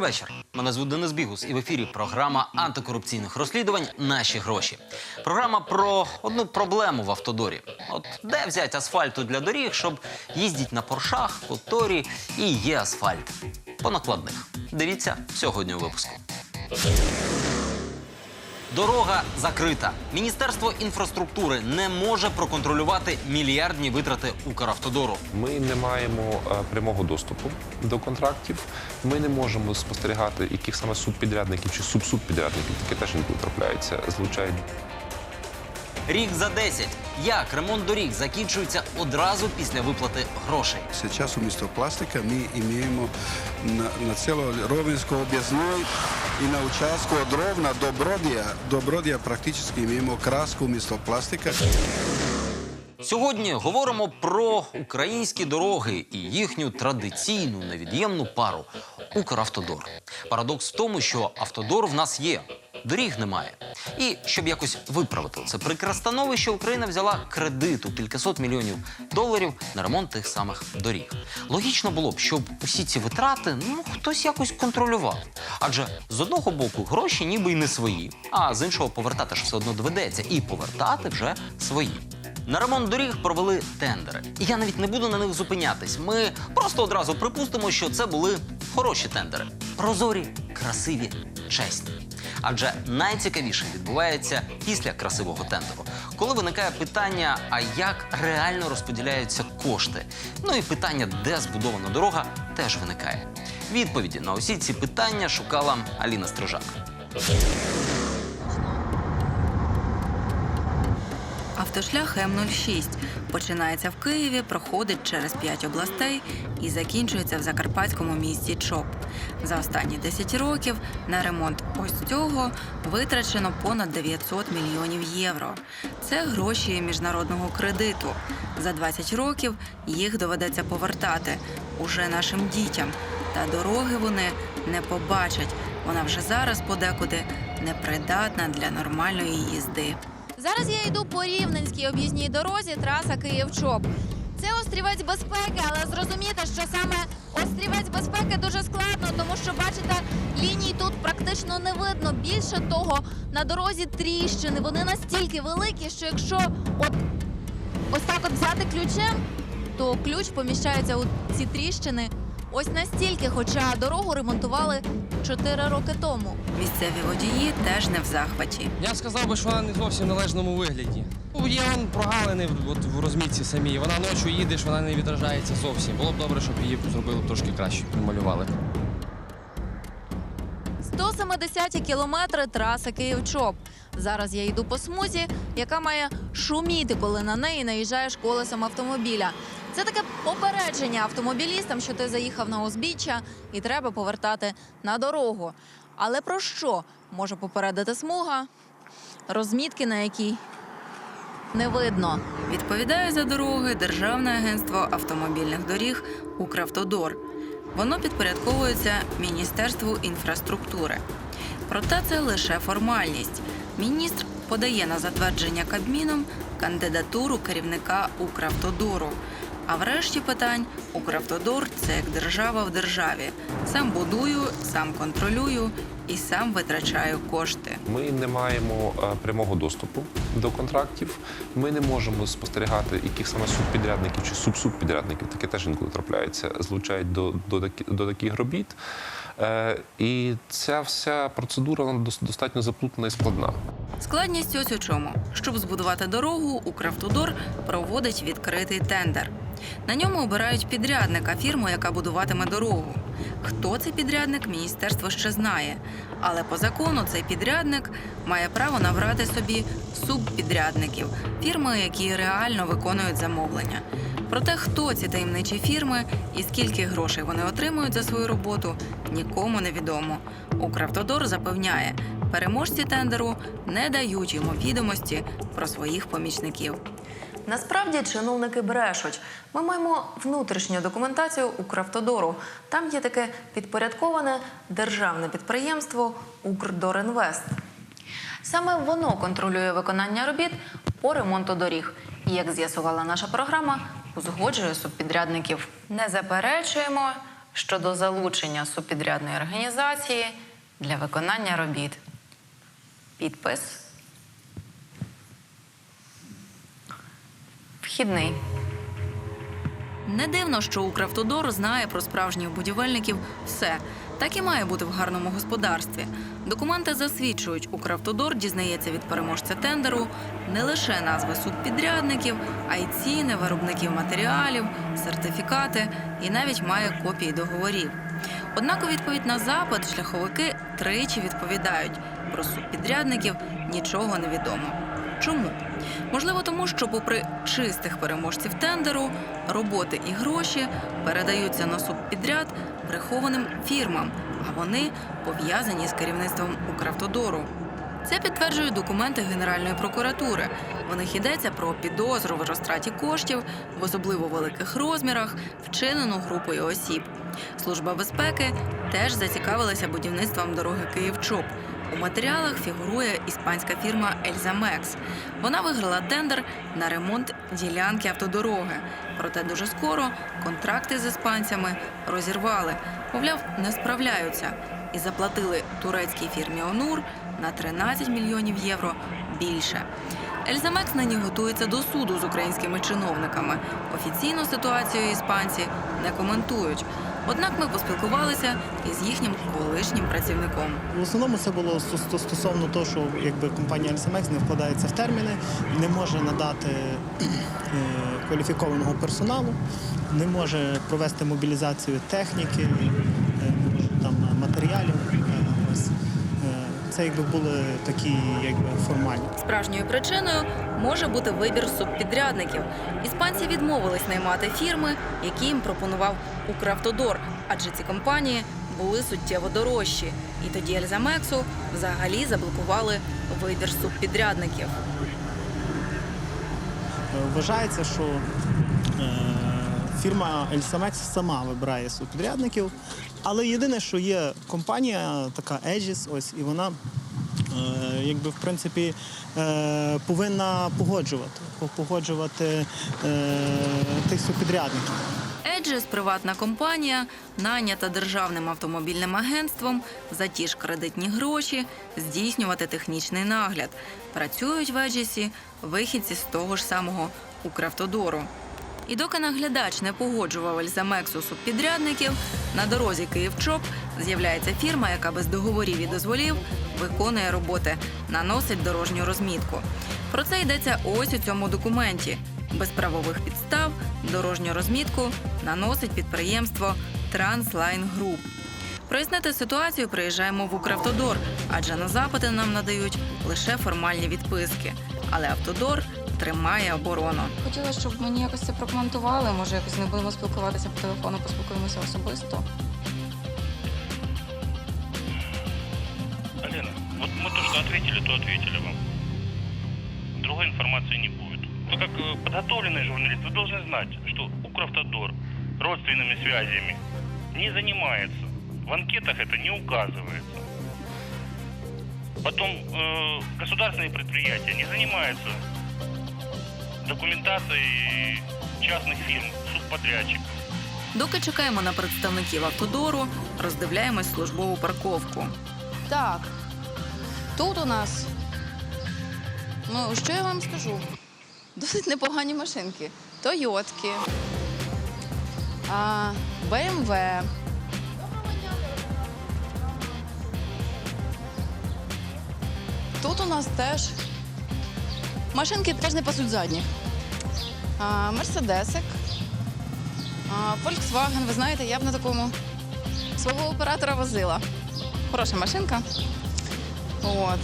Добрий вечір. Мене звуть Денис Бігус, і в ефірі програма антикорупційних розслідувань Наші гроші. Програма про одну проблему в автодорі. От де взяти асфальту для доріг, щоб їздити на поршах, которі і є асфальт. По накладних. Дивіться сьогодні у випуску. Дорога закрита. Міністерство інфраструктури не може проконтролювати мільярдні витрати Укравтодору. Ми не маємо е, прямого доступу до контрактів. Ми не можемо спостерігати, яких саме субпідрядників чи субсубпідрядників, таке теж інколи трапляється, злучають. Рік за 10. Як ремонт доріг закінчується одразу після виплати грошей. Сейчас вместо пластика мы имеем на, на цело Ровенской объездной na на od Rovna do Brodija. До Бродия практически имеем краску вместо пластика. Сьогодні говоримо про українські дороги і їхню традиційну невід'ємну пару Укравтодор. Парадокс в тому, що автодор в нас є. Доріг немає. І щоб якось виправити це прикре становище, Україна взяла кредит у кількасот мільйонів доларів на ремонт тих самих доріг. Логічно було б, щоб усі ці витрати ну хтось якось контролював. Адже з одного боку гроші ніби й не свої, а з іншого повертати ж все одно доведеться, і повертати вже свої. На ремонт доріг провели тендери. І я навіть не буду на них зупинятись. Ми просто одразу припустимо, що це були хороші тендери. Прозорі, красиві, чесні. Адже найцікавіше відбувається після красивого тендеру, коли виникає питання, а як реально розподіляються кошти. Ну і питання, де збудована дорога, теж виникає. Відповіді на усі ці питання шукала Аліна Стрижак. Автошлях М06 починається в Києві, проходить через п'ять областей і закінчується в закарпатському місті Чоп. За останні 10 років на ремонт ось цього витрачено понад 900 мільйонів євро. Це гроші міжнародного кредиту. За 20 років їх доведеться повертати уже нашим дітям. Та дороги вони не побачать. Вона вже зараз подекуди непридатна для нормальної їзди. Зараз я йду по рівненській об'їзній дорозі, траса Київ-Чоп. Це острівець безпеки, але зрозуміти, що саме острівець безпеки дуже складно, тому що бачите, ліній тут практично не видно. Більше того, на дорозі тріщини. Вони настільки великі, що якщо от ось так от взяти ключем, то ключ поміщається у ці тріщини. Ось настільки, хоча дорогу ремонтували 4 роки тому. Місцеві водії теж не в захваті. Я сказав би, що вона не зовсім в належному вигляді. Ну, Є вон прогалини в- от в розмітці самій. Вона ночі їдеш, вона не відражається зовсім. Було б добре, щоб її зробили б трошки краще, намалювали. 170 кілометри траси Київ-Чоп. Зараз я йду по смузі, яка має шуміти, коли на неї наїжджаєш колесом автомобіля. Це таке попередження автомобілістам, що ти заїхав на узбіччя і треба повертати на дорогу. Але про що може попередити смуга? Розмітки на якій не видно. Відповідає за дороги Державне агентство автомобільних доріг Укравтодор. Воно підпорядковується Міністерству інфраструктури. Проте це лише формальність. Міністр подає на затвердження Кабміном кандидатуру керівника Укравтодору. А врешті питань Укравтодор це як держава в державі. Сам будую, сам контролюю і сам витрачаю кошти. Ми не маємо е, прямого доступу до контрактів. Ми не можемо спостерігати, яких саме субпідрядників чи субсубпідрядників, таке теж інколи трапляється, злучають до, до, такі- до таких робіт. Е, і ця вся процедура достатньо заплутана і складна. Складність ось у чому. Щоб збудувати дорогу, Укравтодор проводить відкритий тендер. На ньому обирають підрядника, фірму, яка будуватиме дорогу. Хто цей підрядник, міністерство ще знає. Але по закону цей підрядник має право набрати собі субпідрядників, фірми, які реально виконують замовлення. Проте, хто ці таємничі фірми і скільки грошей вони отримують за свою роботу, нікому не відомо. Укравтодор запевняє, переможці тендеру не дають йому відомості про своїх помічників. Насправді чиновники брешуть. Ми маємо внутрішню документацію Укравтодору. Там є таке підпорядковане державне підприємство Укрдорінвест. Саме воно контролює виконання робіт по ремонту доріг. І як з'ясувала наша програма, узгоджує субпідрядників. Не заперечуємо щодо залучення субпідрядної організації для виконання робіт. Підпис. Вхідний. Не дивно, що Укравтодор знає про справжніх будівельників все. Так і має бути в гарному господарстві. Документи засвідчують, Укравтодор дізнається від переможця тендеру не лише назви субпідрядників, а й ціни виробників матеріалів, сертифікати і навіть має копії договорів. Однак у відповідь на запит шляховики тричі відповідають про субпідрядників нічого не відомо. Чому? Можливо, тому що, попри чистих переможців тендеру, роботи і гроші передаються на субпідряд прихованим фірмам, а вони пов'язані з керівництвом Укравтодору. Це підтверджують документи Генеральної прокуратури. В них йдеться про підозру в розтраті коштів в особливо великих розмірах, вчинену групою осіб. Служба безпеки теж зацікавилася будівництвом дороги Київ-Чоп. У матеріалах фігурує іспанська фірма Ельзамекс. Вона виграла тендер на ремонт ділянки автодороги. Проте дуже скоро контракти з іспанцями розірвали. Мовляв, не справляються і заплатили турецькій фірмі Онур на 13 мільйонів євро більше. Ельзамекс нині готується до суду з українськими чиновниками. Офіційну ситуацію іспанці не коментують. Однак ми поспілкувалися із їхнім колишнім працівником. В основному це було сто- сто- стосовно того, що якби компанія LCMX не вкладається в терміни, не може надати е, кваліфікованого персоналу, не може провести мобілізацію техніки, е, там матеріалів. Це якби були такі якби формальні. Справжньою причиною може бути вибір субпідрядників. Іспанці відмовились наймати фірми, які їм пропонував Укравтодор, адже ці компанії були суттєво дорожчі. І тоді Ельзамексу взагалі заблокували вибір субпідрядників. Вважається, що е, фірма Elsamex сама вибирає субпідрядників, але єдине, що є компанія, така Aegis, ось, і вона е, якби в принципі е, повинна погоджувати, погоджувати е, тих субпідрядників. Еджес приватна компанія, найнята державним автомобільним агентством за ті ж кредитні гроші здійснювати технічний нагляд. Працюють в Еджесі вихідці з того ж самого Укравтодору. І доки наглядач не погоджував Ельзамексу субпідрядників, на дорозі Київ-Чоп з'являється фірма, яка без договорів і дозволів виконує роботи, наносить дорожню розмітку. Про це йдеться ось у цьому документі. Без правових підстав дорожню розмітку наносить підприємство Транслайн Груп. Прояснити ситуацію приїжджаємо в Укравтодор, адже на запити нам надають лише формальні відписки. Але Автодор тримає оборону. Хотіла, щоб мені якось це прокоментували. Може, якось не будемо спілкуватися по телефону, поспілкуємося особисто. Алена, вот мы то, что ответили, то ответили вам. Другой информации не будет. Вы как э, подготовленный журналист, вы должны знать, что Укравтодор родственными связями не занимается. В анкетах это не указывается. Потом э, государственные предприятия не занимаются документацией частных фирм, субподрядчиков. Доки чекаємо на представників автодору, роздивляємось службову парковку. Так, тут у нас. Ну, що я вам скажу? Досить непогані машинки. Тойотки, а, БМВ. Тут у нас теж машинки теж не пасуть задніх. Мерседесик. Volkswagen, ви знаєте, я б на такому свого оператора возила. Хороша машинка. От.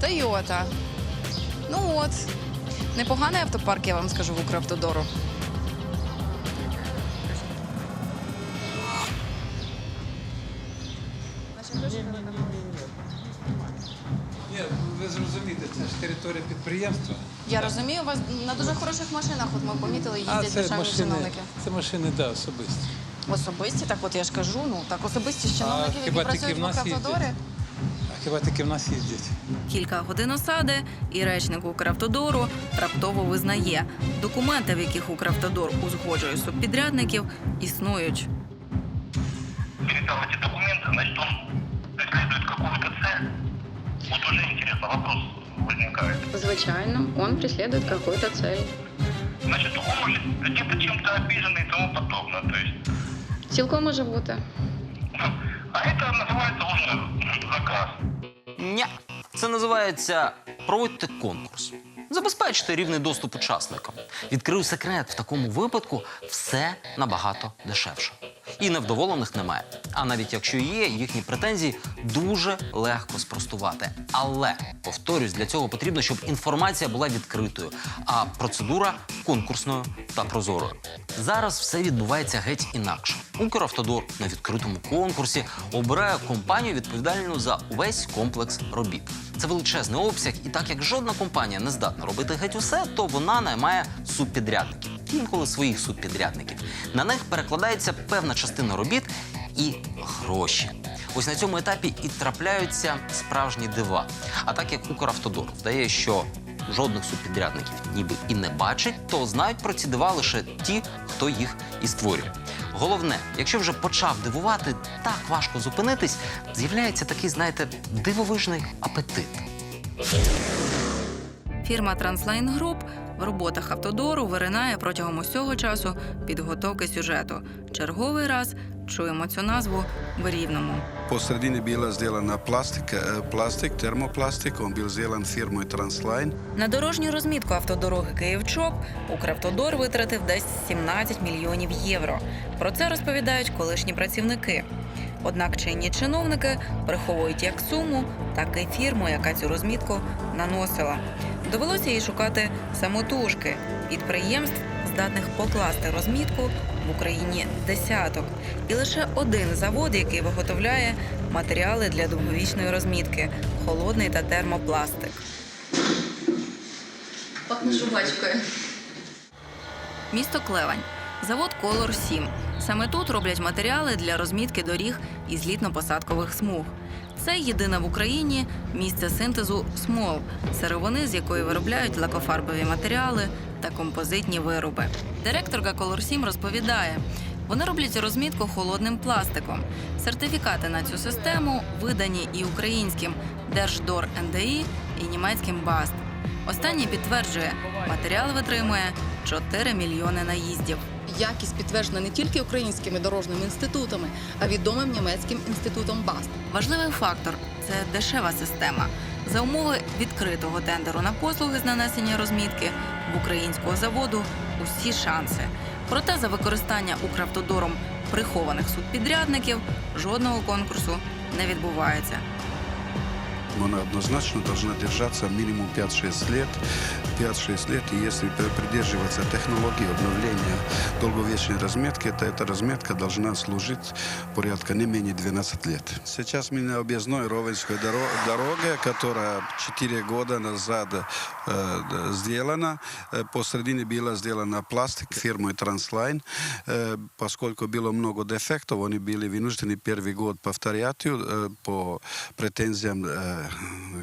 Тойота. Ну от. Непоганий автопарк, я вам скажу, в Укравтодору. Підприємства. Я розумію, у вас на дуже хороших машинах, от ми помітили, їздять це державні машини, чиновники. це машини, да, особисті. Особисті, так от я ж кажу, ну так особисті з чиновників, які хіба працюють в Укравтодорі. А хіба таки в нас їздять? Кілька годин осади, і речник Укравтодору раптово визнає, документи, в яких Укравтодор узгоджує субпідрядників, існують. Передал эти документы, значит, он преследует какую-то цель. Вот уже интересно, вопрос возникает. Звичайно, он преследует какую-то цель. Значит, он может где-то чем-то обиженный и тому подобное. То есть, Цілком може бути. ну, а это называется уже заказ. Ня. Це називається проводьте конкурс. Забезпечте рівний доступ учасникам. Відкрию секрет, в такому випадку все набагато дешевше. І невдоволених немає. А навіть якщо є, їхні претензії дуже легко спростувати. Але повторюсь, для цього потрібно, щоб інформація була відкритою, а процедура конкурсною та прозорою. Зараз все відбувається геть інакше. Укравтодор на відкритому конкурсі обирає компанію відповідальну за увесь комплекс робіт. Це величезний обсяг, і так як жодна компанія не здатна робити геть усе, то вона наймає субпідрядників, інколи своїх субпідрядників. На них перекладається певна частина робіт і гроші. Ось на цьому етапі і трапляються справжні дива. А так як Укравтодор вдає, що жодних субпідрядників ніби і не бачить, то знають про ці дива лише ті, хто їх і створює. Головне, якщо вже почав дивувати, так важко зупинитись, з'являється такий, знаєте, дивовижний апетит. Фірма Translane Group в роботах автодору виринає протягом усього часу підготовки сюжету. Черговий раз чуємо цю назву в рівному. Посередине bila сделана пластик, э, пластик, термопластик, он был сделан фирмой Transline. На дорожню розмітку автодороги Київ-Чоп Укравтодор витратив десь 17 мільйонів євро. Про це розповідають колишні працівники. Однак чинні чиновники приховують як суму, так і фірму, яка цю розмітку наносила. Довелося їй шукати самотужки підприємств, здатних покласти розмітку в Україні десяток, і лише один завод, який виготовляє матеріали для довговічної розмітки холодний та термопластик. Пахне жувачкою. Місто Клевань. Завод Колор 7. Саме тут роблять матеріали для розмітки доріг і злітно-посадкових смуг. Це єдине в Україні місце синтезу смол, сировини, з якої виробляють лакофарбові матеріали та композитні вироби. Директорка Колор 7 розповідає. Вони роблять розмітку холодним пластиком. Сертифікати на цю систему видані і українським Держдор НДІ, і німецьким БАСТ. Останній підтверджує, матеріал витримує 4 мільйони наїздів. Якість підтверджена не тільки українськими дорожніми інститутами, а відомим німецьким інститутом БАСТ. Важливий фактор це дешева система. За умови відкритого тендеру на послуги з нанесення розмітки в українського заводу усі шанси. Проте за використання Укравтодором прихованих субпідрядників жодного конкурсу не відбувається. Она однозначно должна держаться минимум 5-6 лет. 5-6 лет, и если придерживаться технологии обновления долговечной разметки, то эта разметка должна служить порядка не менее 12 лет. Сейчас мы на объездной Ровенской доро- дороге, которая 4 года назад э, д- сделана. Э, Посередине была сделана пластик фирмой Transline. Э, поскольку было много дефектов, они были вынуждены первый год повторять э, по претензиям э,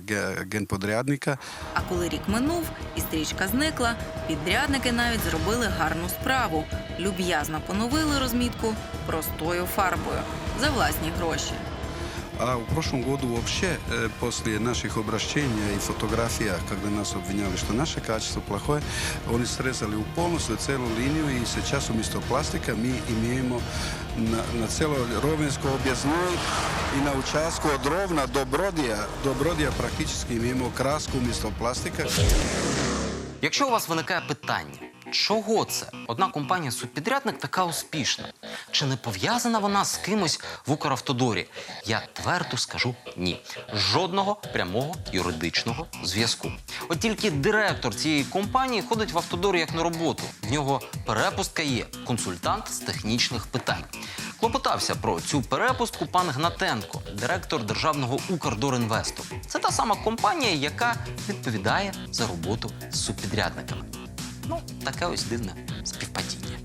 ге- генподрядника. А коли рік минув і стрічка зникла, підрядники навіть зробили гарну справу. Люб'язно поновили розмітку простою фарбою за власні гроші. А в прошлом году вообще, э, после наших обращений и фотографий, когда нас обвиняли, что наше качество плохое, они срезали полностью целую линию, и сейчас вместо пластика мы имеем на, на целой Ровенской объездной и на участку от Ровна до Бродия, до Бродия практически имеем краску вместо пластика. Якщо у вас виникає питання, чого це одна компанія субпідрядник така успішна? Чи не пов'язана вона з кимось в Укравтодорі? Я твердо скажу ні. Жодного прямого юридичного зв'язку. От тільки директор цієї компанії ходить в автодор як на роботу. В нього перепустка є консультант з технічних питань. Клопотався про цю перепустку пан Гнатенко, директор державного Укрдорінвесту. Це та сама компанія, яка відповідає за роботу з субпідрядниками. Ну, таке ось дивне співпадіння.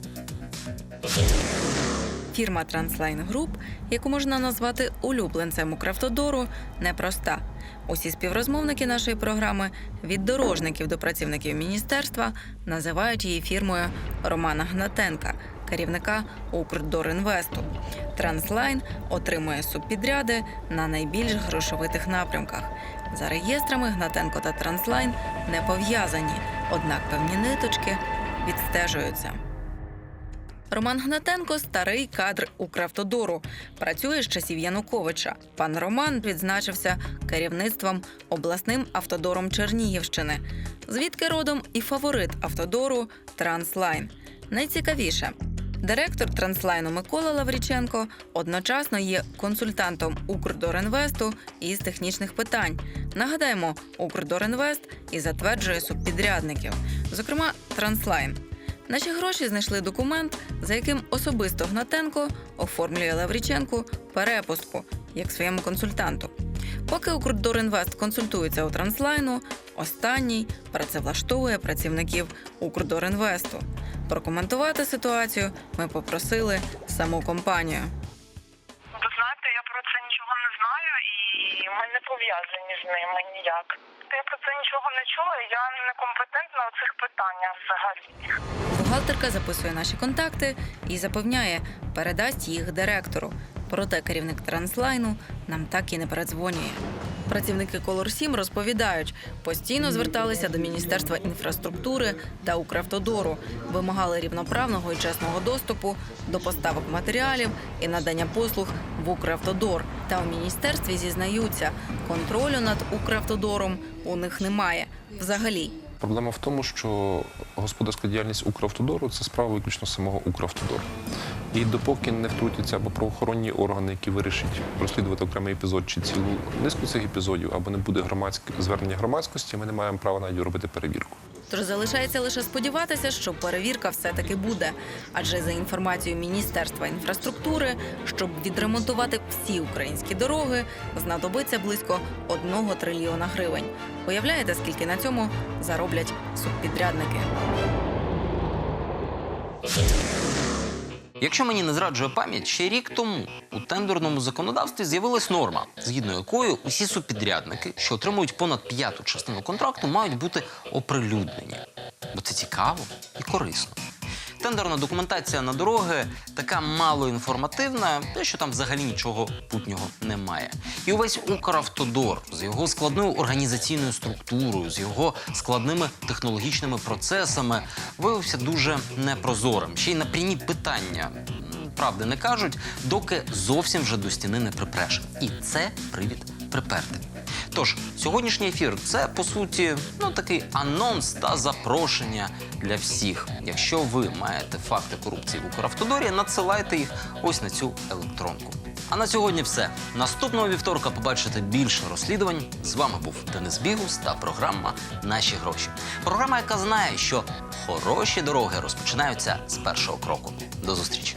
Фірма Transline Group, яку можна назвати улюбленцем Укравтодору, непроста. Усі співрозмовники нашої програми від дорожників до працівників міністерства називають її фірмою Романа Гнатенка, керівника Укрдорінвесту. Transline отримує субпідряди на найбільш грошовитих напрямках. За реєстрами Гнатенко та Transline не пов'язані, однак певні ниточки відстежуються. Роман Гнатенко старий кадр Укравтодору. Працює з часів Януковича. Пан Роман відзначився керівництвом обласним автодором Чернігівщини. Звідки родом і фаворит автодору Транслайн. Найцікавіше. Директор Транслайну Микола Лавріченко одночасно є консультантом Укрдорінвесту із технічних питань. Нагадаємо, Укрдорінвест і затверджує субпідрядників, зокрема Транслайн. Наші гроші знайшли документ, за яким особисто Гнатенко оформлює Лавріченку перепустку як своєму консультанту. Поки Укрдорінвест консультується у Транслайну, останній працевлаштовує працівників Укрдорінвесту. Прокоментувати ситуацію ми попросили саму компанію. Ви знаєте, я про це нічого не знаю і ми не пов'язані з ними ніяк. Я про це нічого не чула, я не компетентна у цих питаннях взагалі. Бухгалтерка записує наші контакти і запевняє, передасть їх директору. Проте керівник транслайну нам так і не передзвонює. Працівники Color 7 розповідають, постійно зверталися до Міністерства інфраструктури та Укравтодору, вимагали рівноправного і чесного доступу до поставок матеріалів і надання послуг в Укравтодор. Та у міністерстві зізнаються, контролю над Укравтодором у них немає взагалі. Проблема в тому, що господарська діяльність Укравтодору це справа виключно самого Укравтодору. І допоки не втрутяться або правоохоронні органи, які вирішать розслідувати окремий епізод чи цілу низку цих епізодів, або не буде громадське звернення громадськості, ми не маємо права навіть робити перевірку. Тож залишається лише сподіватися, що перевірка все-таки буде. Адже за інформацією Міністерства інфраструктури, щоб відремонтувати всі українські дороги, знадобиться близько одного трильйона гривень. Уявляєте, скільки на цьому зароблять субпідрядники? Якщо мені не зраджує пам'ять, ще рік тому у тендерному законодавстві з'явилась норма, згідно якої усі субпідрядники, що отримують понад п'яту частину контракту, мають бути оприлюднені. Бо це цікаво і корисно. Тендерна документація на дороги така малоінформативна, що там взагалі нічого путнього немає. І увесь Укравтодор з його складною організаційною структурою, з його складними технологічними процесами виявився дуже непрозорим. Ще й на прямі питання правди не кажуть, доки зовсім вже до стіни не припреш. І це привід приперти. Тож, сьогоднішній ефір це по суті ну такий анонс та запрошення для всіх. Якщо ви маєте факти корупції в Укравтодорі, надсилайте їх ось на цю електронку. А на сьогодні все. Наступного вівторка побачите більше розслідувань. З вами був Денис Бігус та програма Наші гроші. Програма, яка знає, що хороші дороги розпочинаються з першого кроку. До зустрічі.